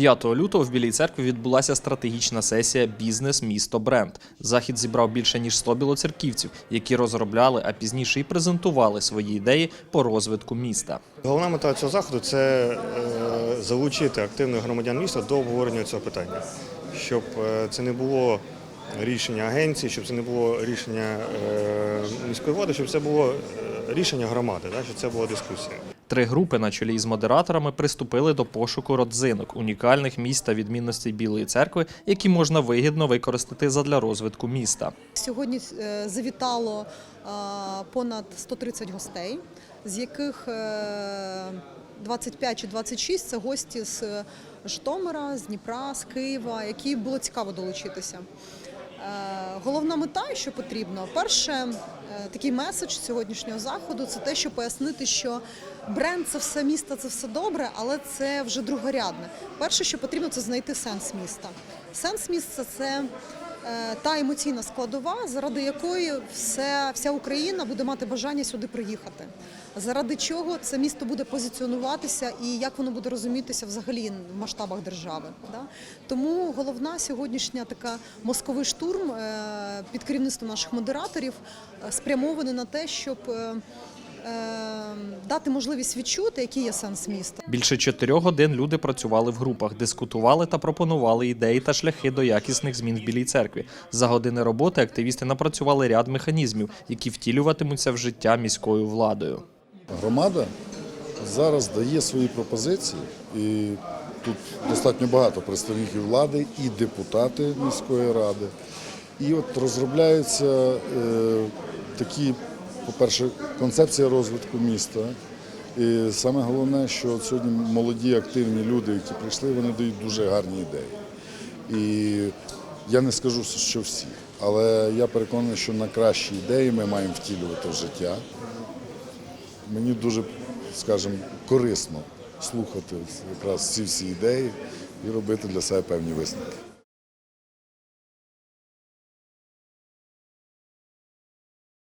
5 лютого в Білій церкві відбулася стратегічна сесія Бізнес місто бренд. Захід зібрав більше ніж 100 білоцерківців, які розробляли, а пізніше і презентували свої ідеї по розвитку міста. Головна мета цього заходу це е, залучити активних громадян міста до обговорення цього питання, щоб е, це не було рішення агенції, щоб це не було рішення е, міської влади, щоб це було рішення громади, щоб це була дискусія. Три групи на чолі із модераторами приступили до пошуку родзинок, унікальних місць та відмінностей Білої церкви, які можна вигідно використати задля розвитку міста. Сьогодні е, завітало е, понад 130 гостей, з яких е, 25 чи 26 – це гості з Житомира, з Дніпра, з Києва, які було цікаво долучитися. Головна мета, що потрібно, перше, е, такий меседж сьогоднішнього заходу це те, що пояснити, що бренд це все місто, це все добре, але це вже другорядне. Перше, що потрібно, це знайти сенс міста. Сенс міста це та емоційна складова, заради якої все, вся Україна буде мати бажання сюди приїхати. Заради чого це місто буде позиціонуватися і як воно буде розумітися взагалі в масштабах держави. Да? Тому головна сьогоднішня така мозковий штурм е, під керівництвом наших модераторів е, спрямований на те, щоб е, е, дати можливість відчути, який є сенс міста. Більше чотирьох годин люди працювали в групах, дискутували та пропонували ідеї та шляхи до якісних змін в Білій церкві. За години роботи активісти напрацювали ряд механізмів, які втілюватимуться в життя міською владою. Громада зараз дає свої пропозиції, і тут достатньо багато представників влади і депутати міської ради. І от розробляються е, такі, по-перше, концепція розвитку міста. І саме головне, що сьогодні молоді активні люди, які прийшли, вони дають дуже гарні ідеї. І я не скажу, що всі, але я переконаний, що на кращі ідеї ми маємо втілювати в життя мені дуже, скажімо, корисно слухати якраз ці всі ідеї і робити для себе певні висновки.